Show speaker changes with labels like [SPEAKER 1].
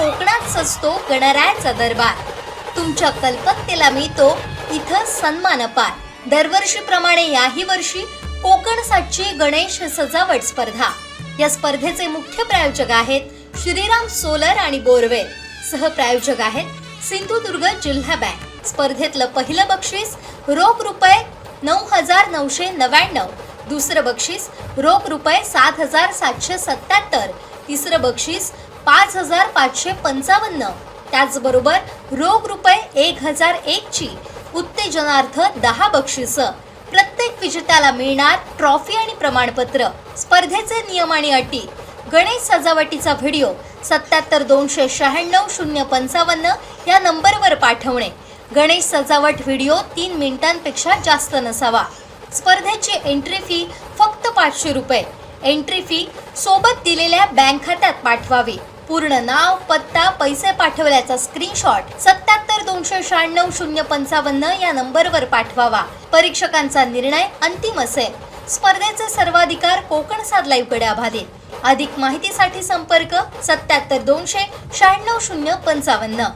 [SPEAKER 1] असतो गणरायाचा दरबार. तुमच्या कल्पकतेला मिळतो इथं सन्मान अपार दरवर्षीप्रमाणे याही वर्षी कोकण सातची गणेश सजावट स्पर्धा. या स्पर्धेचे मुख्य प्रायोजक आहेत श्रीराम सोलर आणि बोरवेल सहप्रायोजक आहेत सिंधुदुर्ग जिल्हा बँक. स्पर्धेतलं पहिलं बक्षीस रोख रुपये नऊ हजार नऊशे नव्याण्णव. दुसरं बक्षीस रोख रुपये सात हजार सातशे सत्याहत्तर तिसरं बक्षीस पाच हजार पाचशे पंचावन्न. त्याचबरोबर रोख रुपये एक हजार एकची उत्तेजनार्थ दहा बक्षिसं. प्रत्येक विजेत्याला मिळणार ट्रॉफी आणि प्रमाणपत्र स्पर्धेचे नियम आणि अटी. गणेश सजावटीचा व्हिडिओ सत्याहत्तर दोनशे शहाण्णव शून्य पंचावन्न या नंबरवर पाठवणे. गणेश सजावट व्हिडिओ तीन मिनिटांपेक्षा जास्त नसावा. स्पर्धेची एंट्री फी फक्त पाचशे रुपये. एंट्री फी सोबत दिलेल्या बँक खात्यात पाठवावी. पूर्ण नाव पत्ता पैसे पाठवल्याचा स्क्रीनशॉट सत्याहत्तर दोनशे शहाण्णव शून्य पंचावन्न या नंबरवर पाठवावा. परीक्षकांचा निर्णय अंतिम असेल. स्पर्धेचे सर्वाधिकार कोकण साध लाईव्हकडे अधिक माहितीसाठी संपर्क सत्याहत्तर दोनशे शहाण्णव शून्य पंचावन्न.